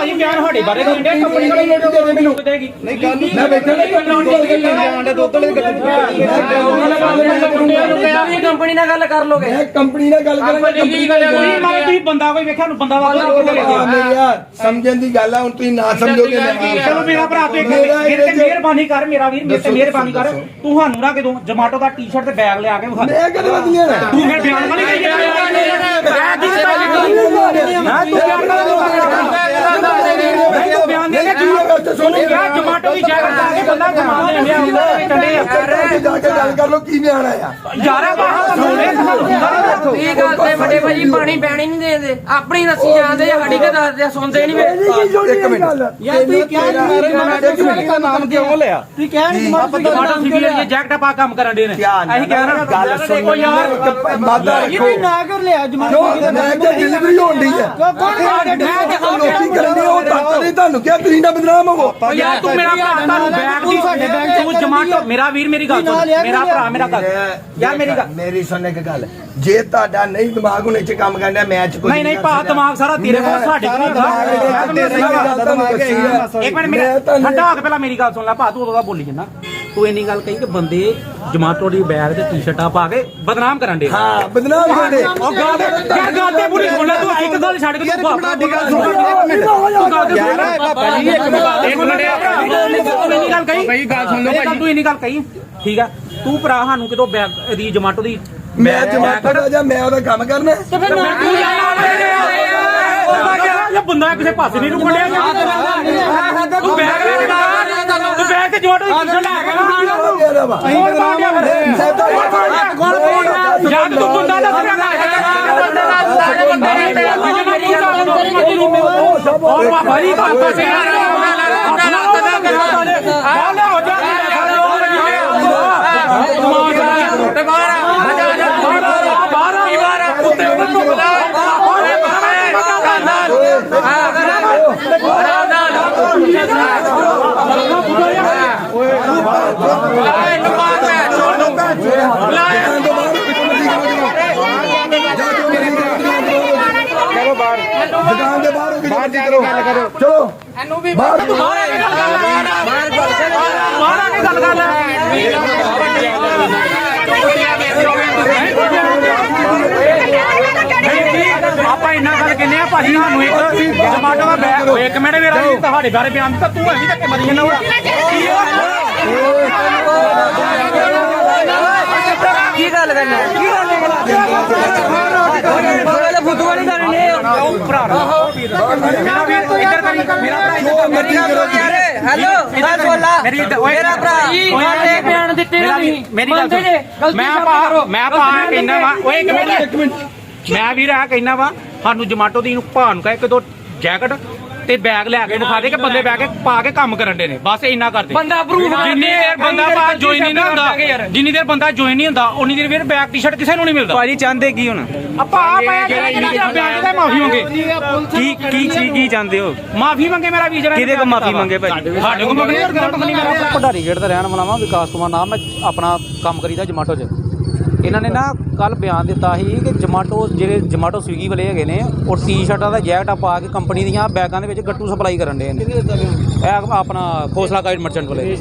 ਭਾਈ ਬਿਆਨ ਸਾਡੇ ਬਾਰੇ ਦੇ ਦਿੰਦੇ ਕੰਪਨੀ ਵਾਲੇ ਰੇਟ ਦੇ ਦੇ ਮੈਨੂੰ ਦੇਗੀ ਨਹੀਂ ਗੱਲ ਨਹੀਂ ਮੈਂ ਬੈਠਾ ਨਹੀਂ ਆਂਡੇ ਦੁੱਧ ਵਾਲੇ ਤੁਸੀਂ ਕੰਪਨੀ ਨਾਲ ਗੱਲ ਕਰ ਲੋਗੇ। ਮੈਂ ਕੰਪਨੀ ਨਾਲ ਗੱਲ ਕਰਾਂਗਾ ਕੰਪਨੀ ਕੀ ਗੱਲ ਤੁਸੀਂ ਮਾਰੇ ਤੁਸੀਂ ਬੰਦਾ ਕੋਈ ਵੇਖਿਆ ਨੂੰ ਬੰਦਾ ਵਾ ਮੇਰੇ ਯਾਰ ਸਮਝਣ ਦੀ ਗੱਲ ਆ ਹੁਣ ਤੁਸੀਂ ਨਾ ਸਮਝੋਗੇ ਮੈਂ ਚਲੋ ਮੇਰਾ ਭਰਾ ਤੂੰ ਇੱਕ ਮੇਰੇ ਤੇ ਮਿਹਰਬਾਨੀ ਕਰ ਮੇਰਾ ਵੀਰ ਮੇਰੇ ਤੇ ਮਿਹਰਬਾਨੀ ਕਰ। ਤੂੰ ਸਾਨੂੰ ਨਾ ਕਿਦੋਂ ਜਮਾਟੋ ਦਾ ਟੀ-ਸ਼ਰਟ ਤੇ ਬੈਗ ਲਿਆ ਕੇ ਵਿਖਾ ਦੇ। ਮੈਂ ਕਦੇ ਨਾ? ਤੂੰ ਫਿਰ ਬਿਆਨ ਵਾਲੀ ਗਈ ਮੈਂ ਤੂੰ ਬਿਆਨ ਨਹੀਂ ਬਿਆਨ ਦੇ ਕੇ ਦੀ ਕੇ ਬੰਦਾ ਕਮਾ ਦੇ ਜਾ ਕੇ ਗੱਲ ਕਰ ਲੋ ਕੀ ਨਿਆਣਾ ਆ ਯਾਰਾ ਬਾਹਰ ਸੁਣੇ ਸਾਨੂੰ ਦੱਸੋ ਇਹ ਗੱਲ ਤੇ ਵੱਡੇ ਭਾਈ ਪਾਣੀ ਪੈਣੀ ਨਹੀਂ ਦੇਦੇ ਆਪਣੀ ਰੱਸੀ ਜਾਂਦੇ ਆ ਸਾਡੀ ਕੇ ਦੱਸਦੇ ਸੁਣਦੇ ਨਹੀਂ ਵੇ ਇੱਕ ਮਿੰਟ ਯਾਰ ਤੁਸੀਂ ਕਿਹਾ ਨਹੀਂ ਮਾਰੇ ਮਾਰੇ ਦਾ ਨਾਮ ਕਿਉਂ ਲਿਆ ਤੁਸੀਂ ਕਿਹਾ ਨਹੀਂ ਆਪਾਂ ਜਮਾਟੋ ਸਿਵਲ ਇਹ ਜੈਕਟ ਪਾ ਕੰਮ ਕਰਨ ਦੇ ਨੇ ਅਸੀਂ ਕਹਿ ਰਹੇ ਗੱਲ ਸੁਣ ਯਾਰ ਮਾਦਾ ਇਹ ਰੱਖੋ ਵੀ ਨਾ ਕਰ ਲਿਆ ਜਮਾਨਾ ਕਿਉਂ ਮੈਂ ਕਿਹਾ ਡਿਲੀਵਰੀ ਹੋਣ ਡਈ ਆ ਲੋਕੀ ਕਰਦੇ ਉਹ ਤਾਂ ਨਹੀਂ ਤੁਹਾਨੂੰ ਕਿਹਾ ਤੁਸੀਂ ਨਾ ਬਦਨਾਮ ਹੋਵੋ ਯਾਰ ਤੂੰ ਮੇਰਾ ਭਰਾ ਤੁਹਾਨੂੰ ਬੈਗ ਦੀ ਸਾਡੇ ਬੈਗ ਤੂੰ ਜਮਾਟੋ ਮੇਰਾ ਵੀਰ ਮੇਰੀ ਗੱਲ ਨਾਲ ਸੁਣ ਮੇਰਾ ਭਰਾ ਮੇਰਾ ਗੱਲ ਯਾਰ ਮੇਰੀ ਗੱਲ ਮੇਰੀ ਸੁਣ ਇੱਕ ਗੱਲ ਜੇ ਤੁਹਾਡਾ ਨਹੀਂ ਦਿਮਾਗ ਹੁਣ ਇੱਥੇ ਕੰਮ ਕਰਨਾ ਮੈਚ ਕੋਈ ਨਹੀਂ ਨਹੀਂ ਭਾ ਦਿਮਾਗ ਸਾਰਾ ਤੇਰੇ ਕੋਲ ਸਾਡੇ ਕੋਲ ਹੁੰਦਾ ਇੱਕ ਮਿੰਟ ਮੇਰਾ ਠੰਡਾ ਹੋ ਕੇ ਪਹਿਲਾਂ ਮੇਰੀ ਗੱਲ ਸੁਣ ਲੈ ਭਾ ਤੂੰ ਉਹਦਾ ਬੋਲੀ ਜੰਨਾ ਤੂੰ ਇੰਨੀ ਗੱਲ ਕਹੀ ਕਿ ਬੰਦੇ ਜਮਾਟੋ ਦੀ ਬੈਗ ਤੇ ਟੀ-ਸ਼ਰਟਾਂ ਪਾ ਕੇ ਬਦਨਾਮ ਕਰਨ ਦੇ। ਹਾਂ ਬਦਨਾਮ ਕਰਦੇ ਉਹ ਗੱਲ ਯਾਰ ਗੱਲ ਤੇ ਪੂਰੀ ਸੁਣ ਲੈ ਤੂੰ ਇੱਕ ਗੱਲ ਛੱਡ ਕੇ ਤੂੰ ਬਾਪਾ ਦੀ ਗੱਲ ਸੁਣ ਤੂੰ ਗੱਲ ਤੇ ਯਾਰ ਪਾਪਾ ਜੀ ਇੱਕ ਮਿੰਟ। ਇੱਕ ਮਿੰਟ ਤੂੰ ਇੰਨੀ ਗੱਲ ਕਹੀ। ਭਾਈ ਗੱਲ ਸੁਣ ਲਓ ਭਾਈ ਤੂੰ ਇੰਨੀ ਗੱਲ ਕਹੀ ਠੀਕ ਆ? ਤੂੰ ਭਰਾ ਸਾਨੂੰ ਕਿਤੋਂ ਬੈਗ ਦੀ ਜਮਾਟੋ ਦੀ ਮੈਂ ਜਮਾਤਾ ਦਾ ਜਾਂ ਮੈਂ ਉਹਦਾ ਕੰਮ ਕਰਨਾ ਤੇ ਫਿਰ ਨਾ ਤੂੰ ਇਹ ਬੰਦਾ ਕਿਸੇ ਪਾਸੇ ਨਹੀਂ ਰੁਕਣ ਡਿਆ ਤੂੰ ਬੈਗ ਲੈ ਕੇ ਆ। ਤੂੰ ਬੈਗ ਤੇ ਟੀ-ਸ਼ਰਟ ਲੈ ਕੇ ਆ। ਮੇਰਾ ਵਾ ਕੌਣ ਪਾਉਂਦਿਆ ਫਿਰ ਯਾਰ ਤੂੰ ਬੰਦਾ ਦੱਸ ਹੋਰ ਭਾਈ ਬਾਪਾ ਸੇ ਤੇ ਬਾਹਰ ਬਾਹਰ ਬਾਹਰ ਕੁੱਤੇ ਨੂੰ ਬੁਲਾ ਓਏ ਚਲੋ ਬਾਹਰ ਦੁਕਾਨ ਦੇ ਬਾਹਰ ਬਾਹਰ ਜਾ ਕੇ ਗੱਲ ਕਰੋ ਚਲੋ ਇਹਨੂੰ ਵੀ ਬਾਹਰ ਬਾਹਰ ਆ ਗੱਲ ਕਰ ਬਾਹਰ ਆ ਕੇ ਗੱਲ ਕਰ ਆਪਾਂ ਇੰਨਾ ਗੱਲ ਭਾਜੀ ਸਾਨੂੰ ਇੱਕ ਟਮਾਟੋ ਦਾ ਬੈਗ ਇੱਕ ਮਿੰਟ ਮੇਰਾ ਵੀ ਤੁਹਾਡੇ ਬਾਰੇ ਬਿਆਨ ਦਿੱਤਾ ਤੂੰ ਐਵੇਂ ਧੱਕੇ ਮਰੀ ਜਾਂਦਾ ਕੀ ਗੱਲ ਕਰਨਾ? ਕੀ ਗੱਲ ਫੁੱਟੂ ਵਾਲੀ ਕਰਨੀ ਉਹ ਭਰਾ ਮੇਰਾ ਵੀਰ ਇੱਧਰ ਕਰੀ ਮੇਰਾ ਭਰਾ ਇੱਧਰ ਮਰਜ਼ੀ ਕਰੋ ਜੀ। ਹੈਲੋ ਗੱਲ ਬੋਲਾ। ਮੇਰੀ ਮੇਰਾ ਭਰਾ। ਸਾਡੇ ਬਿਆਨ ਦਿੱਤੇ ਮੇਰਾ ਨਹੀਂ ਮੇਰੀ ਗੱਲ ਸੁਣ। ਮੈਂ ਪਾ ਮੈਂ ਪਾ ਕਹਿਣਾ ਵਾ ਓਏ ਇੱਕ ਮਿੰਟ। ਇੱਕ ਮਿੰਟ। ਮੈਂ ਵੀਰ ਆ ਕਹਿਣਾ ਵਾ ਸਾਨੂੰ ਜਮਾਟੋ ਦੀ ਨੂੰ ਭਾ ਨੂੰ ਕਹੇ ਕਿ ਦੋ ਜੈਕਟ ਤੇ ਬੈਗ ਲੈ ਕੇ ਦਿਖਾ ਦੇ ਕਿ ਬੰਦੇ ਬੈਗ ਕੇ ਪਾ ਕੇ ਕੰਮ ਕਰਨ ਦੇ ਨੇ। ਬਸ ਇੰਨਾ ਕਰਦੇ। ਬੰਦਾ ਆ। ਜਿੰਨੀ ਦੇਰ ਬੰਦਾ ਪਾ ਜੁਆਇਨ ਨਹੀਂ ਹੁੰਦਾ ਜਿੰਨੀ ਦੇਰ ਬੰਦਾ ਜੁਆਇਨ ਨਹੀਂ ਹੁੰਦਾ ਉਨੀ ਦੇਰ ਵੀਰ ਬੈਗ ਟੀ-ਸ਼ਰਟ ਕਿਸੇ ਨੂੰ ਨਹੀਂ ਮਿਲਦਾ। ਭਾਜੀ ਚਾਹੁੰਦੇ ਕੀ ਹੁਣ? ਆਪਾਂ ਆ ਪਾਇਆ ਜਿਹੜਾ ਬੈਗ ਤੇ ਮਾਫੀ ਮੰਗੇ। ਕੀ ਕੀ ਕੀ ਕੀ ਚਾਹੁੰਦੇ ਹੋ? ਮਾਫੀ ਮੰਗੇ ਮੇਰਾ ਜਿਹੜਾ ਕਿਹਦੇ ਕੋਲ ਮਾਫੀ ਮੰਗੇ ਭਾਜੀ? ਸਾਡੇ ਕੋਲ ਮੰਗੇ ਮੇਰਾ। ਭੰਡਾਰੀ ਗੇਟ ਦਾ ਰਹਿਣ ਵਾਲਾ ਵਾਂ ਵਿਕਾਸ ਕੁਮਾਰ ਨਾਮ ਮੈਂ ਆਪਣਾ ਕੰਮ ਕਰੀਦਾ ਜਮਾਟੋ 'ਚ। ਇਹਨਾਂ ਨੇ ਨਾ ਕੱਲ ਬਿਆਨ ਦਿੱਤਾ ਸੀ ਕਿ ਜਮਾਟੋ ਜਿਹੜੇ ਜਮਾਟੋ ਸਵੀਗੀ ਵਾਲੇ ਹੈਗੇ ਨੇ ਉਹ ਟੀ-ਸ਼ਰਟਾਂ ਦਾ ਜੈਕਟਾਂ ਪਾ ਕੇ ਕੰਪਨੀ ਦੀਆਂ ਬੈਗਾਂ ਦੇ ਵਿੱਚ ਗੱਟੂ ਸਪਲਾਈ ਕਰਨ ਦੇ ਨੇ। ਇਹ ਆਪਣਾ ਖੋਸਲਾ ਗਾਈਡ ਮਰਚੈਂਟ ਵਾਲੇ।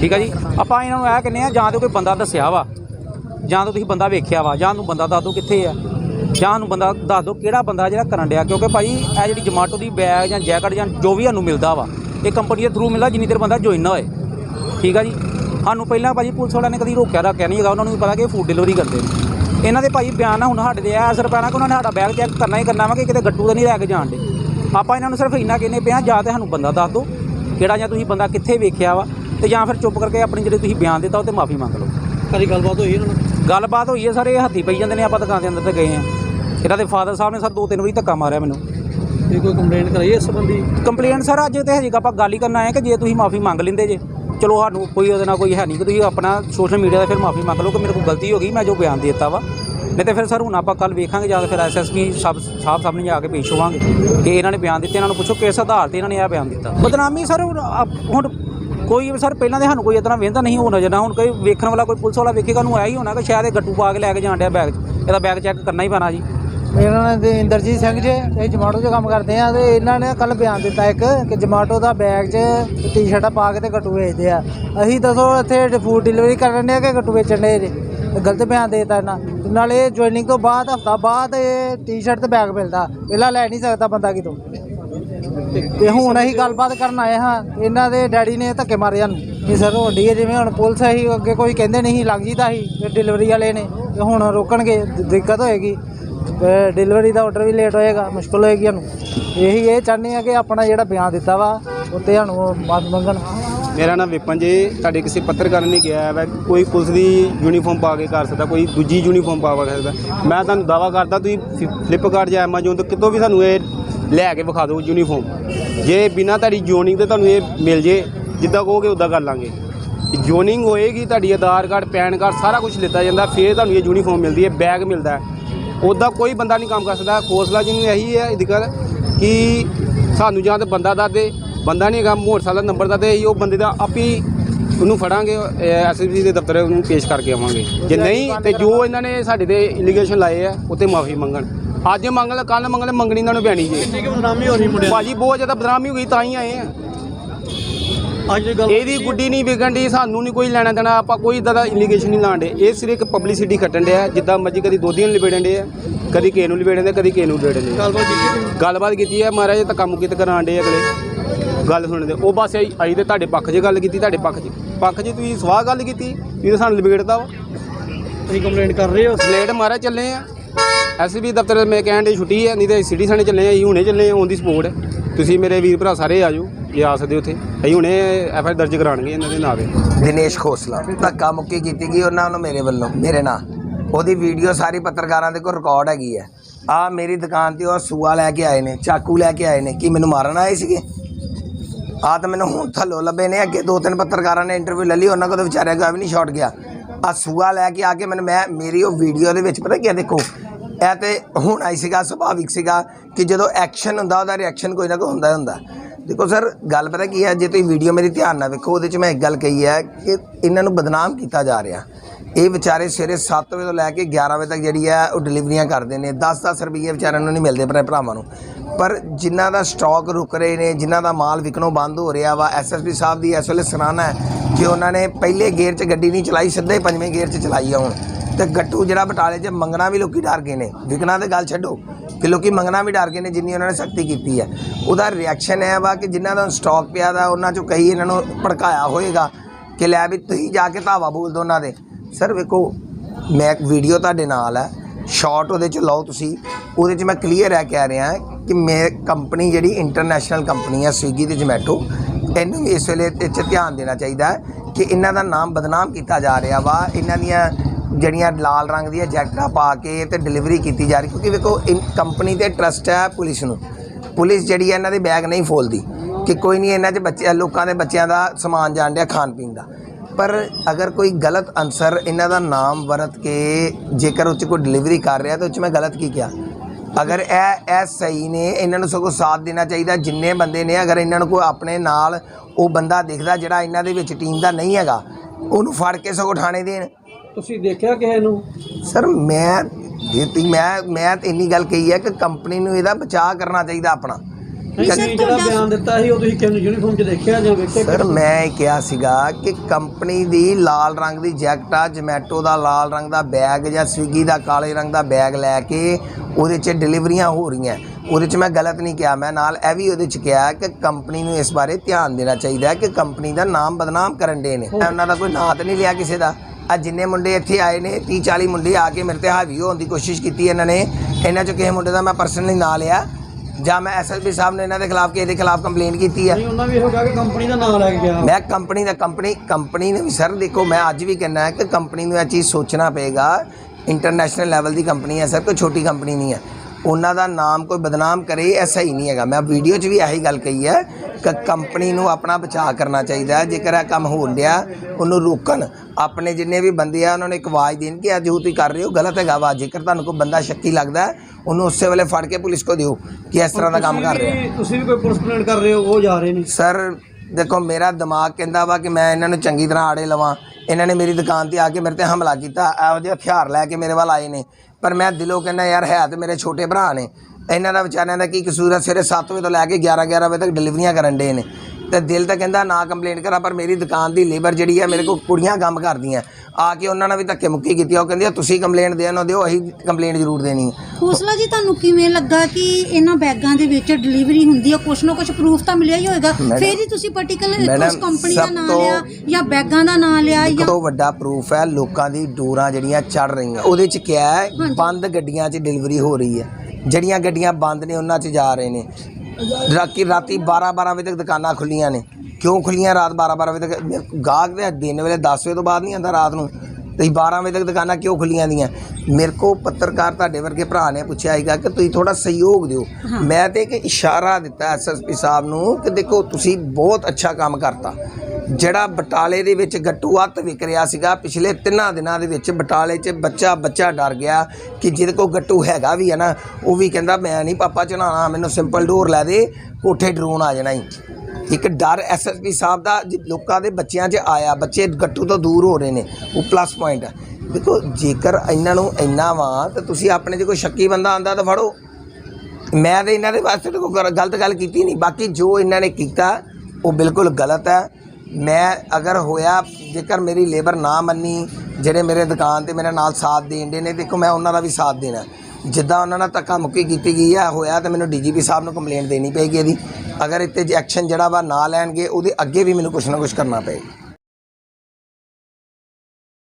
ਠੀਕ ਆ ਜੀ? ਆਪਾਂ ਇਹਨਾਂ ਨੂੰ ਇਹ ਕਹਿੰਦੇ ਆ ਜਾਂ ਤਾਂ ਕੋਈ ਬੰਦਾ ਦੱਸਿਆ ਵਾ ਜਾਂ ਤਾਂ ਤੁਸੀਂ ਬੰਦਾ ਵੇਖਿਆ ਵਾ ਜਾਂ ਨੂੰ ਬੰਦਾ ਦੱਸ ਦਿਓ ਕਿੱਥੇ ਆ ਜਾਂ ਨੂੰ ਬੰਦਾ ਦੱਸ ਦਿਓ ਕਿਹੜਾ ਬੰਦਾ ਜਿਹੜਾ ਕਰਨ ਡਿਆ ਕਿਉਂਕਿ ਭਾਜੀ ਇਹ ਜਿਹੜੀ ਜਮਾਟੋ ਦੀ ਬੈਗ ਜਾਂ ਜੈਕਟ ਜਾਂ ਜੋ ਵੀ ਸਾਨੂੰ ਮਿਲਦਾ ਵਾ ਇਹ ਕੰਪਨੀ ਦੇ ਥਰੂ ਮਿਲਦਾ ਜਿੰਨੀ ਦੇਰ ਬੰਦਾ ਜੁਆਇਨ ਨਾ ਹੋਏ। ਠੀਕ ਆ ਜੀ? ਸਾਨੂੰ ਪਹਿਲਾਂ ਭਾਜੀ ਪੁਲਿਸ ਵਾਲਿਆਂ ਨੇ ਕਦੀ ਰੋਕਿਆ ਰੱਖਿਆ ਨਹੀਂ ਹੈਗਾ ਉਹਨਾਂ ਨੂੰ ਵੀ ਪਤਾ ਕਿ ਫੂਡ ਡਿਲੀਵਰੀ ਕਰਦੇ ਨੇ। ਇਹਨਾਂ ਦੇ ਭਾਜੀ ਬਿਆਨ ਨਾ ਹੁਣ ਸਾਡੇ ਦੇ ਆ ਅਸਰ ਪੈਣਾ ਕਿ ਉਹਨਾਂ ਨੇ ਸਾਡਾ ਬੈਗ ਚੈੱਕ ਕਰਨਾ ਹੀ ਕਰਨਾ ਵਾ ਕਿ ਕਿਤੇ ਗੱਟੂ ਤਾਂ ਨਹੀਂ ਲੈ ਕੇ ਜਾਣ ਦੇ। ਆਪਾਂ ਇਹਨਾਂ ਨੂੰ ਸਿਰਫ ਇੰਨਾ ਕਹਿੰਦੇ ਪਿਆ ਜਾਂ ਤੇ ਸਾਨੂੰ ਬੰਦਾ ਦੱਸ ਦਿਓ ਕਿਹੜਾ ਜਾਂ ਤੁਸੀਂ ਬੰਦਾ ਕਿੱਥੇ ਵੇਖਿਆ ਵਾ ਤੇ ਜਾਂ ਫਿਰ ਚੁੱਪ ਕਰਕੇ ਆਪਣੀ ਜਿਹੜੇ ਤੁਸੀਂ ਬਿਆਨ ਦਿੱਤਾ ਉਹ ਤੇ ਮਾਫੀ ਮੰਗ ਲਓ। ਕਦੀ ਗੱਲਬਾਤ ਹੋਈ ਇਹਨਾਂ ਨਾਲ? ਗੱਲਬਾਤ ਹੋਈ ਹੈ ਸਰ ਇਹ ਹੱਥੀ ਪਈ ਜਾਂਦੇ ਨੇ ਆਪਾਂ ਦੁਕਾਨ ਦੇ ਅੰਦਰ ਤੇ ਗਏ ਆ ਇਹਨਾਂ ਦੇ ਫਾਦਰ ਸਾਹਿਬ ਨੇ ਸਰ ਦੋ ਤਿੰਨ ਵਾਰੀ ਧੱਕਾ ਮਾਰਿਆ ਮੈਨੂੰ। ਕੋਈ ਕੰਪਲੇਂਟ ਕਰਾਈ ਇਸ ਸੰਬੰਧੀ? ਕੰਪਲੇਂਟ ਸਰ ਅੱਜ ਤੇ ਹਜੇ ਆਪਾਂ ਗੱਲ ਹੀ ਕਰਨ ਆਏ ਕਿ ਜੇ ਤੁਸੀਂ ਮਾਫੀ ਮੰਗ ਲੈਂਦੇ ਜੇ। ਚਲੋ ਸਾਨੂੰ ਕੋਈ ਉਹਦੇ ਨਾਲ ਕੋਈ ਹੈ ਨਹੀਂ ਕਿ ਤੁਸੀਂ ਆਪਣਾ ਸੋਸ਼ਲ ਮੀਡੀਆ ਤੇ ਫਿਰ ਮਾਫੀ ਮੰਗ ਲਓ ਕਿ ਮੇਰੇ ਕੋਲ ਗਲਤੀ ਹੋ ਗਈ, ਮੈਂ ਜੋ ਬਿਆਨ ਦੇ ਦਿੱਤਾ ਵਾ। ਨਹੀਂ ਤੇ ਫਿਰ ਸਰ ਹੁਣ ਆਪਾਂ ਕੱਲ ਵੇਖਾਂਗੇ, ਜਾਂ ਤਾਂ ਫਿਰ ਐਸਐਸਪੀ ਸਾਹਿਬ ਸਾਹਿਬ ਸਾਹਮਣੇ ਜਾ ਕੇ ਪੇਸ਼ ਹੋਵਾਂਗੇ ਕਿ ਇਹਨਾਂ ਨੇ ਬਿਆਨ ਦਿੱਤੇ, ਇਹਨਾਂ ਨੂੰ ਪੁੱਛੋ ਕਿਸ ਆਧਾਰ ਤੇ ਇਹਨਾਂ ਨੇ ਇਹ ਬਿਆਨ ਦਿੱਤਾ। ਬਦਨਾਮੀ ਸਰ ਹੁਣ ਆਪ- ਹੁਣ ਕੋਈ ਸਰ ਪਹਿਲਾਂ ਦੇ ਸਾਨੂੰ ਕੋਈ ਇਤਨਾ ਵੇਂਦਾ ਨਹੀਂ ਹੋਣਾ ਨਜ਼ਰ ਹੁਣ ਕੋਈ ਵੇਖਣ ਵਾਲਾ ਕੋਈ ਪੁਲਿਸ ਵਾਲਾ ਵੇਖੇਗਾ ਨੂੰ ਆਇਆ ਹੀ ਹੋਣਾ ਕਿ ਸ਼ਾਇਦ ਇਹ ਗੱਟੂ ਪਾ ਕੇ ਲੈ ਕੇ ਜਾਣ ਡਿਆ ਬੈਗ 'ਚ, ਇਹਦਾ ਬੈਗ ਚੈੱਕ ਕਰਨਾ ਹੀ ਪੈਣਾ ਜੀ। ਮੇਰਾ ਨਾਮ ਇੰਦਰਜੀਤ ਸਿੰਘ ਜੀ, ਇਹ ਜਮਾਟੋ 'ਚ ਕੰਮ ਕਰਦੇ ਆ ਤੇ ਇਹਨਾਂ ਨੇ ਕੱਲ ਬਿਆਨ ਦਿੱਤਾ ਇੱਕ ਕਿ ਜਮਾਟੋ ਦਾ ਬੈਗ 'ਚ ਟੀ-ਸ਼ਰਟਾਂ ਪਾ ਕੇ ਤੇ ਗੱਟੂ ਵੇਚਦੇ ਆ। ਅਸੀਂ ਦੱਸੋ ਇੱਥੇ ਫੂਡ ਡਿਲੀਵਰੀ ਕਰਨ ਦੇ ਕਿ ਗੱਟੂ ਵੇਚਣ ਦੇ ਜੇ। ਗਲਤ ਬਿਆਨ ਦੇ ਦਿੱਤਾ ਇਹਨਾਂ ਤੇ ਨਾਲੇ ਜੁਆਇਨਿੰਗ ਤੋਂ ਬਾਅਦ, ਹਫਤਾ ਬਾਅਦ ਇਹ ਟੀ-ਸ਼ਰਟ ਤੇ ਬੈਗ ਮਿਲਦਾ। ਪਹਿਲਾਂ ਲੈ ਨਹੀਂ ਸਕਦਾ ਬੰਦਾ ਕਿਤੋਂ। ਤੇ ਹੁਣ ਅਸੀਂ ਗੱਲਬਾਤ ਕਰਨ ਆਏ ਹਾਂ। ਇਹਨਾਂ ਦੇ ਡੈਡੀ ਨੇ ਧੱਕੇ ਮਾਰੇ ਹਨ। ਕਿ ਸਰ, ਹੋਣੀ ਹੈ ਜਿਵੇਂ ਹੁਣ ਪੁਲਿਸ ਅਸੀਂ ਅੱਗੇ ਕੋਈ ਕਹਿੰਦੇ ਨਹੀਂ ਲੱਗ ਜੀਦਾ ਸੀ ਡਿਲੀਵਰੀ ਵਾਲੇ ਨੇ। ਤੇ ਹੁਣ ਰੋਕਣਗੇ, ਦਿੱਕਤ ਹੋਏਗੀ। ਡਿਲੀਵਰੀ ਦਾ ਆਰਡਰ ਵੀ ਲੇਟ ਹੋਏਗਾ, ਮੁਸ਼ਕਲ ਹੋਏਗੀ ਸਾਨੂੰ। ਇਹੀ ਇਹ ਚਾਹੁੰਦੇ ਆ ਕਿ ਆਪਣਾ ਜਿਹੜਾ ਬਿਆਨ ਦਿੱਤਾ ਵਾ, ਉੱਤੇ ਸਾਨੂੰ ਮਾਫੀ ਮੰਗਣ। ਮੇਰਾ ਨਾਮ ਵਿਪਨ ਜੀ, ਤੁਹਾਡੇ ਕਿਸੇ ਪੱਤਰਕਾਰ ਨੇ ਕਿਹਾ ਹੈ ਕੋਈ ਪੁਲਿਸ ਦੀ ਯੂਨੀਫਾਰਮ ਪਾ ਕੇ ਕਰ ਸਕਦਾ, ਕੋਈ ਦੂਜੀ ਯੂਨੀਫਾਰਮ ਪਾ ਕੇ ਸਕਦਾ। ਮੈਂ ਤੁਹਾਨੂੰ ਦਾਵਾ ਕਰਦਾ, ਤੁਸੀਂ ਫਲਿੱਪਕਾਰਟ ਜਾਂ ਐਮਾਜ਼ੋਨ ਤੋਂ ਕਿਤੋਂ ਵੀ ਸਾਨੂੰ ਇਹ ਲੈ ਕੇ ਵਿਖਾ ਦਿਓ ਯੂਨੀਫਾਰਮ ਜੇ ਬਿਨਾ ਤੁਹਾਡੀ ਜੋਨਿੰਗ ਤੇ ਤੁਹਾਨੂੰ ਇਹ ਮਿਲ ਜੇ, ਜਿੱਦਾਂ ਕਹੋਗੇ ਉਦਾਂ ਕਰ ਲਾਂਗੇ। ਜੋਨਿੰਗ ਹੋਏਗੀ, ਤੁਹਾਡੀ ਆਧਾਰ ਕਾਰਡ, ਪੈਨ ਕਾਰਡ, ਸਾਰਾ ਕੁਝ ਲਿੱਤਾ ਜਾਂਦਾ, ਫਿਰ ਤੁਹਾਨੂੰ ਇਹ ਯੂਨੀਫਾਰਮ ਮਿਲਦੀ ਹੈ ਬੈਗ ਮਿਲਦਾ ਉੱਦਾਂ ਕੋਈ ਬੰਦਾ ਨਹੀਂ ਕੰਮ ਕਰ ਸਕਦਾ। ਹੌਸਲਾ ਜਿਹਨੂੰ ਇਹੀ ਹੈ ਦਿੱਕਤ ਕਿ ਸਾਨੂੰ ਜਾਂ ਤਾਂ ਬੰਦਾ ਦੱਸ ਦੇ ਬੰਦਾ ਨਹੀਂ ਹੈਗਾ ਮੋਟਰਸਾਈਕਲ ਦਾ ਨੰਬਰ ਦੇ ਅਸੀਂ ਉਹ ਬੰਦੇ ਦਾ ਆਪ ਉਹਨੂੰ ਫੜਾਂਗੇ ਐਸਐਸਬੀ ਦੇ ਦਫ਼ਤਰ ਉਹਨੂੰ ਪੇਸ਼ ਕਰਕੇ ਆਵਾਂਗੇ। ਜੇ ਨਹੀਂ ਤੇ ਜੋ ਇਹਨਾਂ ਨੇ ਸਾਡੇ ਤੇ ਇਲੀਗੇਸ਼ਨ ਲਾਏ ਆ ਉੱਤੇ ਮਾਫੀ ਮੰਗਣ। ਅੱਜ ਮੰਗ ਲੈ ਕੱਲ ਮੰਗ ਲੈ ਮੰਗਣੀ ਇਹਨਾਂ ਨੂੰ ਪੈਣੀ ਜੇ। ਬਦਨਾਮੀ ਹੋ ਰਹੀ ਮੁੰਡਿਆਂ ਭਾਜੀ ਬਹੁਤ ਜ਼ਿਆਦਾ ਬਦਨਾਮੀ ਹੋ ਗਈ ਤਾਂ ਹੀ ਆਏ ਆ। ਅੱਜ ਦੀ ਗੱਲ ਇਹਦੀ ਗੁੱਡੀ ਨਹੀਂ ਵਿਕਣ ਦੀ ਸਾਨੂੰ ਨਹੀਂ ਕੋਈ ਲੈਣਾ ਦੇਣਾ ਆਪਾਂ ਕੋਈ ਇਦਾਂ ਦਾ ਇਲੀਗੇਸ਼ਨ ਨਹੀਂ ਲਾਣ ਡੇ ਇਹ ਸਿਰਫ ਇੱਕ ਪਬਲਿਸਿਟੀ ਖੱਟਣ ਡਿਆ ਜਿੱਦਾਂ ਮਰਜ਼ੀ ਕਦੀ ਦੋਧੀਆਂ ਨੂੰ ਲਿਬੇੜਨ ਡੇ ਆ ਕਦੀ ਕਿਸੇ ਨੂੰ ਲਿਬੇੜਨ ਦੇ ਕਦੀ ਕਿਸੇ ਨੂੰ ਲਿਬੇੜਨ ਦੇ ਗੱਲਬਾਤ ਕੀਤੀ ਗੱਲਬਾਤ ਕੀਤੀ ਹੈ ਮਹਾਰਾਜ ਧੱਕਾ ਮੁੱਕੀ ਤੇ ਕਰਾਣ ਡੇ ਅਗਲੇ। ਗੱਲ ਸੁਣਦੇ ਉਹ ਬਸ ਆਈ ਤੇ ਤੁਹਾਡੇ ਪੱਖ 'ਚ ਗੱਲ ਕੀਤੀ ਤੁਹਾਡੇ ਪੱਖ 'ਚ। ਪੱਖ 'ਚ ਤੁਸੀਂ ਸਵਾਹ ਗੱਲ ਕੀਤੀ ਤੁਸੀਂ ਤਾਂ ਸਾਨੂੰ ਲਿਬੇੜਦਾ ਵਾ। ਤੁਸੀਂ ਕੰਪਲੇਂਟ ਕਰ ਰਹੇ ਹੋ? ਸਲੇਟ ਮਾਰਾ ਚੱਲੇ ਆ। ਐਸਬੀ ਦਫ਼ਤਰ ਮੈਂ ਕਹਿਣ ਦੀ ਛੁੱਟੀ ਹੈ ਨਹੀਂ ਤੇ ਸਿਟੀ ਸਾਨੇ ਚੱਲੇ ਆ ਹੁਣੇ ਚੱਲੇ ਆ ਔਨ ਦੀ ਸਪੋਰਟ ਤੁਸੀਂ ਮੇਰੇ ਵੀਰ ਭਰਾ ਸਾਰੇ ਆ ਜਾਓ ਸਕਦੇ ਉੱਥੇ। ਅਸੀਂ ਹੁਣੇ ਐਫ ਆਈ ਦਰਜ ਕਰਾਣਗੇ ਇਹਨਾਂ ਦੇ ਨਾਂ ਤੇ ਦਿਨੇਸ਼ ਖੋਸਲਾ, ਧੱਕਾ ਮੁੱਕੀ ਕੀਤੀ ਗਈ ਉਹਨਾਂ ਨੂੰ ਮੇਰੇ ਵੱਲੋਂ, ਮੇਰੇ ਨਾਲ। ਉਹਦੀ ਵੀਡੀਓ ਸਾਰੀ ਪੱਤਰਕਾਰਾਂ ਦੇ ਕੋਲ ਰਿਕਾਰਡ ਹੈਗੀ ਹੈ। ਆ ਮੇਰੀ ਦੁਕਾਨ ਤੇ ਉਹ ਸੂਆ ਲੈ ਕੇ ਆਏ ਨੇ, ਚਾਕੂ ਲੈ ਕੇ ਆਏ ਨੇ, ਕੀ ਮੈਨੂੰ ਮਾਰਨ ਆਏ ਸੀਗੇ? ਆ ਤਾਂ ਮੈਨੂੰ ਹੁਣ ਥੱਲੋਂ ਲੱਭੇ ਨੇ, ਅੱਗੇ ਦੋ ਤਿੰਨ ਪੱਤਰਕਾਰਾਂ ਨੇ ਇੰਟਰਵਿਊ ਲੈ ਲਈ, ਉਹਨਾਂ ਕੋਲ ਤਾਂ ਵਿਚਾਰਿਆ ਕੋਈ ਵੀ ਨਹੀਂ ਛੋਟ ਗਿਆ। ਆ ਸੂਆ ਲੈ ਕੇ ਆ ਕੇ ਮੈਨੂੰ ਮੈਂ, ਮੇਰੀ ਉਹ ਵੀਡੀਓ ਦੇ ਵਿੱਚ ਪਤਾ ਕੀ ਆ ਦੇਖੋ, ਇਹ ਤੇ ਹੁਣ ਆਈ ਸੀਗਾ, ਸੁਭਾਵਿਕ ਸੀਗਾ, ਕਿ ਜਦੋਂ ਐਕਸ਼ਨ ਹੁੰਦਾ, ਉਹਦਾ ਰਿਐਕਸ਼ਨ ਕੋਈ ਨਾ ਕੋਈ ਹੁੰਦਾ ਹੀ ਹੁੰਦਾ। ਦੇਖੋ ਸਰ, ਗੱਲ ਪਤਾ ਕੀ ਹੈ, ਜੇ ਤੁਸੀਂ ਵੀਡੀਓ ਮੇਰੀ ਧਿਆਨ ਨਾਲ ਵੇਖੋ, ਉਹਦੇ 'ਚ ਮੈਂ ਇੱਕ ਗੱਲ ਕਹੀ ਹੈ ਕਿ ਇਹਨਾਂ ਨੂੰ ਬਦਨਾਮ ਕੀਤਾ ਜਾ ਰਿਹਾ। ਇਹ ਵਿਚਾਰੇ ਸਵੇਰੇ 7 ਵਜੇ ਤੋਂ ਲੈ ਕੇ 11 ਵਜੇ ਤੱਕ ਜਿਹੜੀ ਹੈ, ਉਹ ਡਿਲੀਵਰੀਆਂ ਕਰਦੇ ਨੇ। 10-10 ਰੁਪਏ ਵਿਚਾਰਿਆਂ ਨੂੰ ਨਹੀਂ ਮਿਲਦੇ ਆਪਣੇ ਭਰਾਵਾਂ ਨੂੰ। ਪਰ ਜਿਨ੍ਹਾਂ ਦਾ ਸਟਾਕ ਰੁਕ ਰਹੇ ਨੇ, ਜਿਨ੍ਹਾਂ ਦਾ ਮਾਲ ਵਿਕਣੋਂ ਬੰਦ ਹੋ ਰਿਹਾ ਵਾ ਐਸਐਸਪੀ ਸਾਹਿਬ ਦੀ ਇਸ ਵੇਲੇ ਸਰਾਹਨਾ ਹੈ ਕਿ ਉਹਨਾਂ ਨੇ ਪਹਿਲੇ ਗੇਅਰ 'ਚ ਗੱਡੀ ਨਹੀਂ ਚਲਾਈ, ਸਿੱਧੇ ਪੰਜਵੇਂ ਗੇਅਰ 'ਚ ਚਲਾਈ ਆ ਹੁਣ। ਤੇ ਗੱਟੂ ਜਿਹੜਾ ਬਟਾਲੇ 'ਚ ਮੰਗਣਾ ਵੀ ਲੋਕੀ ਡਰ ਗਏ ਨੇ। ਵਿਕਣਾ ਤੇ ਗੱਲ ਛੱਡੋ ਕਿ ਲੋਕੀ ਮੰਗਣਾ ਵੀ ਡਰ ਗਏ ਨੇ ਜਿੰਨੀ ਉਹਨਾਂ ਨੇ ਸਖਤੀ ਕੀਤੀ ਹੈ। ਉਹਦਾ ਰਿਐਕਸ਼ਨ ਇਹ ਵਾ ਕਿ ਜਿਨ੍ਹਾਂ ਦਾ ਸਟਾਕ ਪਿਆ ਦਾ, ਉਹਨਾਂ 'ਚੋਂ ਕਈ ਇਹਨਾਂ ਨੂੰ ਭੜਕਾਇਆ ਹੋਏਗਾ ਕਿ ਲੈ ਵੀ ਤੁਸੀਂ ਜਾ ਕੇ ਧਾਵਾ ਬੋਲ ਦੋ ਉਹਨਾਂ ਦੇ। ਸਰ ਵੇਖੋ, ਮੈਂ ਇੱਕ ਵੀਡੀਓ ਤੁਹਾਡੇ ਨਾਲ ਹੈ। ਸ਼ਾਰਟ ਉਹਦੇ 'ਚ ਲਓ ਤੁਸੀਂ। ਉਹਦੇ 'ਚ ਮੈਂ ਕਲੀਅਰ ਹੈ ਕਹਿ ਰਿਹਾ ਕਿ ਮੈਂ ਕੰਪਨੀ ਜਿਹੜੀ ਇੰਟਰਨੈਸ਼ਨਲ ਕੰਪਨੀ ਹੈ ਸਵੀਗੀ ਤੇ ਜਮੈਟੋ ਇਹਨੂੰ ਇਸ ਵੇਲੇ ਇਹ 'ਚ ਧਿਆਨ ਦੇਣਾ ਚਾਹੀਦਾ ਹੈ ਕਿ ਇਹਨਾਂ ਦਾ ਨਾਮ ਬਦਨਾਮ ਕੀਤਾ ਜਾ ਰਿਹਾ ਵਾ। ਇਹਨਾਂ ਦੀਆਂ ਜਿਹੜੀਆਂ ਲਾਲ ਰੰਗ ਦੀਆਂ ਜੈਕਟਾਂ ਪਾ ਕੇ ਤੇ ਡਿਲੀਵਰੀ ਕੀਤੀ ਜਾ ਰਹੀ, ਕਿਉਂਕਿ ਵੇਖੋ, ਇਨ ਕੰਪਨੀ ਤੇ ਟਰਸਟ ਹੈ ਪੁਲਿਸ ਨੂੰ। ਪੁਲਿਸ ਜਿਹੜੀ ਹੈ ਇਹਨਾਂ ਦੇ ਬੈਗ ਨਹੀਂ ਫੋਲਦੀ, ਕਿ ਕੋਈ ਨਹੀਂ ਇਹਨਾਂ 'ਚ ਬੱਚੇ ਲੋਕਾਂ ਦੇ ਬੱਚਿਆਂ ਦਾ ਸਮਾਨ ਜਾਣ ਡਿਆ ਖਾਣ ਪੀਣ ਦਾ। ਪਰ ਅਗਰ ਕੋਈ ਗਲਤ ਅਨਸਰ ਇਹਨਾਂ ਦਾ ਨਾਮ ਵਰਤ ਕੇ ਜੇਕਰ ਉਹ 'ਚ ਕੋਈ ਡਿਲੀਵਰੀ ਕਰ ਰਿਹਾ, ਤਾਂ ਉਹ 'ਚ ਮੈਂ ਗਲਤ ਕੀ ਕਿਹਾ? ਅਗਰ ਇਹ ਇਹ ਸਹੀ ਨੇ, ਇਹਨਾਂ ਨੂੰ ਸਗੋਂ ਸਾਥ ਦੇਣਾ ਚਾਹੀਦਾ, ਜਿੰਨੇ ਬੰਦੇ ਨੇ ਅਗਰ ਇਹਨਾਂ ਨੂੰ ਕੋਈ ਆਪਣੇ ਨਾਲ ਉਹ ਬੰਦਾ ਦਿਖਦਾ ਜਿਹੜਾ ਇਹਨਾਂ ਦੇ ਵਿੱਚ ਟੀਮ ਦਾ ਨਹੀਂ ਹੈਗਾ, ਉਹਨੂੰ ਫੜ ਕੇ ਸਗੋਂ ਠਾਣੇ ਦੇਣ। ਤੁਸੀਂ ਦੇਖਿਆ ਕਿਸੇ ਨੂੰ? ਸਰ ਮੈਂ ਇਹ ਤੀ ਮੈਂ ਮੈਂ ਤਾਂ ਇੰਨੀ ਗੱਲ ਕਹੀ ਹੈ ਕਿ ਕੰਪਨੀ ਨੂੰ ਇਹਦਾ ਬਚਾਅ ਕਰਨਾ ਚਾਹੀਦਾ ਆਪਣਾ। ਤੁਸੀਂ ਜਿਹੜਾ ਬਿਆਨ ਦਿੱਤਾ ਸੀ ਉਹ ਤੁਸੀਂ ਕਿਹਨੂੰ ਯੂਨੀਫਾਰਮ 'ਚ ਦੇਖਿਆ ਜਾਂ ਵੇਖਿਆ ਸਰ ਮੈਂ ਇਹ ਕਿਹਾ ਸੀਗਾ ਕਿ ਕੰਪਨੀ ਦੀ ਲਾਲ ਰੰਗ ਦੀ ਜੈਕਟ ਆ ਜਮੈਟੋ ਦਾ ਲਾਲ ਰੰਗ ਦਾ ਬੈਗ ਜਾਂ ਸਵਿਗੀ ਦਾ ਕਾਲੇ ਰੰਗ ਦਾ ਬੈਗ ਲੈ ਕੇ ਉਹਦੇ 'ਚ ਡਿਲੀਵਰੀਆਂ ਹੋ ਰਹੀਆਂ। ਉਹਦੇ 'ਚ ਮੈਂ ਗਲਤ ਨਹੀਂ ਕਿਹਾ ਮੈਂ ਨਾਲ ਇਹ ਵੀ ਉਹਦੇ 'ਚ ਕਿਹਾ ਕਿ ਕੰਪਨੀ ਨੂੰ ਇਸ ਬਾਰੇ ਧਿਆਨ ਦੇਣਾ ਚਾਹੀਦਾ ਹੈ ਕਿ ਕੰਪਨੀ ਦਾ ਨਾਮ ਬਦਨਾਮ ਕਰਨ ਦੇ ਨੇ। ਮੈਂ ਉਹਨਾਂ ਦਾ ਕੋਈ ਨਾਂ ਤਾਂ ਨਹੀਂ ਲਿਆ ਕਿਸੇ ਦਾ। ਆ ਜਿੰਨੇ ਮੁੰਡੇ ਇੱਥੇ ਆਏ ਨੇ 30 40 ਮੁੰਡੇ ਆ ਕੇ ਮੇਰੇ ਤੇ ਹਾਵੀ ਹੋਣ ਦੀ ਕੋਸ਼ਿਸ਼ ਕੀਤੀ ਇਹਨਾਂ ਨੇ। ਇਹਨਾਂ 'ਚ ਕਿਸੇ ਮੁੰਡੇ ਦਾ ਮੈਂ ਪਰਸਨਲੀ ਨਾਂ ਲਿਆ। ਜਾਂ ਮੈਂ ਐਸਐਸਪੀ ਸਾਹਿਬ ਨੇ ਇਹਨਾਂ ਦੇ ਖਿਲਾਫ ਕਿਸੇ ਦੇ ਖਿਲਾਫ ਕੰਪਲੇਂਟ ਕੀਤੀ ਹੈ ਨਹੀਂ ਉਹਨਾਂ ਵੀ ਇਹੋ ਕਿਹਾ ਕਿ ਕੰਪਨੀ ਦਾ ਨਾਮ ਲੈ ਕੇ ਗਿਆ। ਮੈਂ ਕੰਪਨੀ ਦਾ ਕੰਪਨੀ ਕੰਪਨੀ ਨੇ ਵੀ ਸਰ ਦੇਖੋ ਮੈਂ ਅੱਜ ਵੀ ਕਹਿੰਦਾ ਕਿ ਕੰਪਨੀ ਨੂੰ ਇਹ ਚੀਜ਼ ਸੋਚਣਾ ਪਏਗਾ। ਇੰਟਰਨੈਸ਼ਨਲ ਲੈਵਲ ਦੀ ਕੰਪਨੀ ਹੈ ਸਰ ਕੋਈ ਛੋਟੀ ਕੰਪਨੀ ਨਹੀਂ ਹੈ। ਉਹਨਾਂ ਦਾ ਨਾਮ ਕੋਈ ਬਦਨਾਮ ਕਰੇ ਇਹ ਸਹੀ ਨਹੀਂ ਹੈਗਾ। ਮੈਂ ਵੀਡੀਓ 'ਚ ਵੀ ਇਹੀ ਗੱਲ ਕਹੀ ਹੈ ਕਿ ਕੰਪਨੀ ਨੂੰ ਆਪਣਾ ਬਚਾਅ ਕਰਨਾ ਚਾਹੀਦਾ ਹੈ। ਜੇਕਰ ਇਹ ਕੰਮ ਹੋਣ ਡਿਆ ਉਹਨੂੰ ਰੋਕਣ। ਆਪਣੇ ਜਿੰਨੇ ਵੀ ਬੰਦੇ ਆ ਉਹਨਾਂ ਨੂੰ ਇੱਕ ਆਵਾਜ਼ ਦੇਣ ਕਿ ਅੱਜ ਜੋ ਤੁਸੀਂ ਕਰ ਰਹੇ ਹੋ ਗਲਤ ਹੈਗਾ ਵਾ। ਜੇਕਰ ਤੁਹਾਨੂੰ ਕੋਈ ਬੰਦਾ ਸ਼ੱਕੀ ਲੱਗਦਾ ਹੈ, ਉਹਨੂੰ ਉਸੇ ਵੇਲੇ ਫੜ ਕੇ ਪੁਲਿਸ ਕੋ ਦਿਓ ਕਿ ਇਸ ਤਰ੍ਹਾਂ ਦਾ ਕੰਮ ਕਰ ਰਿਹਾ ਤੁਸੀਂ ਵੀ- ਤੁਸੀਂ ਵੀ ਕੋਈ ਪੁਲਿਸ ਕੰਪਲੇਂਟ ਕਰ ਰਹੇ ਹੋ ਉਹ ਜਾ ਰਹੇ ਨੇ। ਸਰ ਦੇਖੋ ਮੇਰਾ ਦਿਮਾਗ ਕਹਿੰਦਾ ਵਾ ਕਿ ਮੈਂ ਇਹਨਾਂ ਨੂੰ ਚੰਗੀ ਤਰ੍ਹਾਂ ਆੜੇ ਲਵਾਂ। ਇਹਨਾਂ ਨੇ ਮੇਰੀ ਦੁਕਾਨ ਤੇ ਆ ਕੇ ਮੇਰੇ ਤੇ ਹਮਲਾ ਕੀਤਾ। ਇਹੋ ਜਿਹੇ ਹਥਿਆਰ ਲੈ ਕੇ ਮੇਰੇ ਵੱਲ ਆਏ ਨੇ। ਪਰ ਮੈਂ ਦਿਲੋਂ ਕਹਿੰਦਾ, ਯਾਰ, ਹੈ ਤੇ ਮੇਰੇ ਛੋਟੇ ਭਰਾ ਨੇ। ਇਹਨਾਂ ਦਾ ਵਿਚਾਰਿਆਂ ਦਾ ਕੀ ਕਸੂਰ ਹੈ? ਸਵੇਰੇ 7 ਵਜੇ ਤੋਂ ਲੈ ਕੇ 11 11 ਵਜੇ ਤੱਕ ਡਿਲੀਵਰੀਆਂ ਕਰਨ ਦੇ ਨੇ। ਤੇ ਦਿਲ ਤਾਂ ਕਹਿੰਦਾ, ਨਾ ਕੰਪਲੇਂਟ ਕਰਾਂ, ਪਰ ਮੇਰੀ ਦੁਕਾਨ ਦੀ ਲੇਬਰ ਜਿਹੜੀ ਹੈ, ਮੇਰੇ ਕੋਲ ਕੁੜੀਆਂ ਕੰਮ ਕਰਦੀਆਂ। ਆ ਕੇ ਉਹਨਾਂ ਨਾਲ ਵੀ ਧੱਕੇ ਮੁੱਕੀ ਕੀਤੀ ਉਹ ਕਹਿੰਦੀ ਤੁਸੀਂ ਕੰਪਲੇਂਟ ਦੇਣ ਨਾ ਦਿਓ ਅਸੀਂ ਕੰਪਲੇਂਟ ਜ਼ਰੂਰ ਦੇਣੀ ਹੈ ਹੌਸਲਾ ਜੀ ਤੁਹਾਨੂੰ ਕਿਵੇਂ ਲੱਗਾ ਕਿ ਇਹਨਾਂ ਬੈਗਾਂ ਦੇ ਵਿੱਚ ਡਿਲੀਵਰੀ ਹੁੰਦੀ ਹੈ ਕੁਛ ਨਾ ਕੁਛ ਪ੍ਰੂਫ ਤਾਂ ਮਿਲਿਆ ਹੀ ਹੋਏਗਾ। ਫਿਰ ਹੀ ਤੁਸੀਂ ਪਾਰਟਿਕੂਲਰ ਮੈਡਮ, ਉਸ ਕੰਪਨੀ ਦਾ ਸਭ ਨਾਮ ਤੋਂ- ਲਿਆ ਜਾਂ ਬੈਗਾਂ ਦਾ ਨਾਮ ਲਿਆ ਇੱਕ ਜਾਂ ਤੋਂ ਵੱਡਾ ਪ੍ਰੂਫ ਹੈ ਲੋਕਾਂ ਦੀ ਡੋਰਾਂ ਜਿਹੜੀਆਂ ਚੜ ਰਹੀਆਂ। ਉਹਦੇ ਚ ਕਿਹਾ ਹੈ ਬੰਦ ਗੱਡੀਆਂ 'ਚ ਡਿਲੀਵਰੀ ਹੋ ਰਹੀ ਹੈ। ਜਿਹੜੀਆਂ ਗੱਡੀਆਂ ਬੰਦ ਨੇ ਉਹਨਾਂ 'ਚ ਜਾ ਰਹੇ ਨੇ। ਰਾਤੀ ਰਾਤੀ 12 12 ਵਜੇ ਤੱਕ ਦੁਕਾਨਾਂ ਖੁੱਲੀਆਂ ਨੇ। ਕਿਉਂ ਖੁੱਲੀਆਂ ਰਾਤ 12 12 ਵਜੇ ਤੱਕ? ਗਾਹਕ ਦੇ ਦਿਨ ਵੇਲੇ 10 ਵਜੇ ਤੋਂ ਬਾਅਦ ਨਹੀਂ ਆਉਂਦਾ ਰਾਤ ਨੂੰ। ਤੇ 12 ਵਜੇ ਤੱਕ ਦੁਕਾਨਾਂ ਕਿਉਂ ਖੁੱਲੀਆਂ ਦੀਆਂ? ਮੇਰੇ ਕੋ ਪੱਤਰਕਾਰ ਤੁਹਾਡੇ ਵਰਗੇ ਭਰਾ ਨੇ ਪੁੱਛਿਆ ਹੈਗਾ ਕਿ ਤੁਸੀਂ ਥੋੜਾ ਸਹਿਯੋਗ ਦਿਓ। ਮੈਂ ਤੇ ਇੱਕ ਇਸ਼ਾਰਾ ਦਿੱਤਾ ਐਸਐਸਪੀ ਸਾਹਿਬ ਨੂੰ ਕਿ ਦੇਖੋ ਤੁਸੀਂ ਬਹੁਤ ਅੱਛਾ ਕੰਮ ਕਰਤਾ। ਜਿਹੜਾ ਬਟਾਲੇ ਦੇ ਵਿੱਚ ਗੱਟੂ ਅੱਤ ਵਿਕ ਰਿਹਾ ਸੀਗਾ, ਪਿਛਲੇ ਤਿੰਨਾਂ ਦਿਨਾਂ ਦੇ ਵਿੱਚ ਬਟਾਲੇ 'ਚ ਬੱਚਾ ਬੱਚਾ ਡਰ ਗਿਆ ਕਿ ਜਿਹਦੇ ਕੋਲ ਗੱਟੂ ਹੈਗਾ ਵੀ ਹੈ ਨਾ, ਉਹ ਵੀ ਕਹਿੰਦਾ, ਮੈਂ ਨਹੀਂ ਪਾਪਾ ਚਲਾਉਣਾ ਮੈਨੂੰ ਸਿੰਪਲ ਡੋਰ ਲੈ ਦੇ, ਕੋਠੇ ਡਰੋਨ ਆ ਜਾਣਾ ਹੀ ਇੱਕ ਡਰ ਐਸਐਸਪੀ ਸਾਹਿਬ ਦਾ ਜ- ਲੋਕਾਂ ਦੇ ਬੱਚਿਆਂ 'ਚ ਆਇਆ, ਬੱਚੇ ਗੱਟੂ ਤੋਂ ਦੂਰ ਹੋ ਰਹੇ ਨੇ, ਉਹ ਪਲੱਸ ਪੁਆਇੰਟ ਹੈ ਦੇਖੋ, ਜੇਕਰ ਇਹਨਾਂ ਨੂੰ ਇੰਨਾ ਵਾ, ਤਾਂ ਤੁਸੀਂ ਆਪਣੇ 'ਚ ਕੋਈ ਸ਼ੱਕੀ ਬੰਦਾ ਆਂਦਾ ਤਾਂ ਫੜੋ। ਮੈਂ ਤਾਂ ਇਹਨਾਂ ਦੇ ਵਾਸਤੇ ਤਾਂ ਕੋਈ ਗਲ- ਗਲਤ ਗੱਲ ਕੀਤੀ ਨਹੀਂ, ਬਾਕੀ ਜੋ ਇਹਨਾਂ ਨੇ ਕੀਤਾ, ਉਹ ਬਿਲਕੁਲ ਗਲਤ ਹੈ। ਮੈਂ ਅਗਰ ਹੋਇਆ, ਜੇਕਰ ਮੇਰੀ ਲੇਬਰ ਨਾ ਮੰਨੀ, ਜਿਹੜੇ ਮੇਰੇ ਦੁਕਾਨ ਤੇ ਮੇਰੇ ਨਾਲ ਸਾਥ ਦੇਣ ਦੇ ਨੇ, ਦੇਖੋ ਮੈਂ ਉਹਨਾਂ ਦਾ ਵੀ ਸਾਥ ਦੇਣਾ। ਜਿੱਦਾਂ ਉਹਨਾਂ ਨਾਲ ਧੱਕਾ ਮੁੱਕੀ ਕੀਤੀ ਗਈ ਹੈ ਹੋਇਆ ਤਾਂ ਮੈਨੂੰ ਡੀਜੀਪੀ ਸਾਹਿਬ ਨੂੰ ਕੰਪਲੇਂਟ ਦੇਣੀ ਪਏਗੀ ਇਹਦੀ। ਅਗਰ ਇੱਥੇ ਐਕਸ਼ਨ ਜਿਹੜਾ ਵਾ ਨਾ ਲੈਣਗੇ, ਉਹਦੇ ਅੱਗੇ ਵੀ ਮੈਨੂੰ ਕੁਛ ਨਾ ਕੁਛ ਕਰਨਾ ਪਏਗਾ।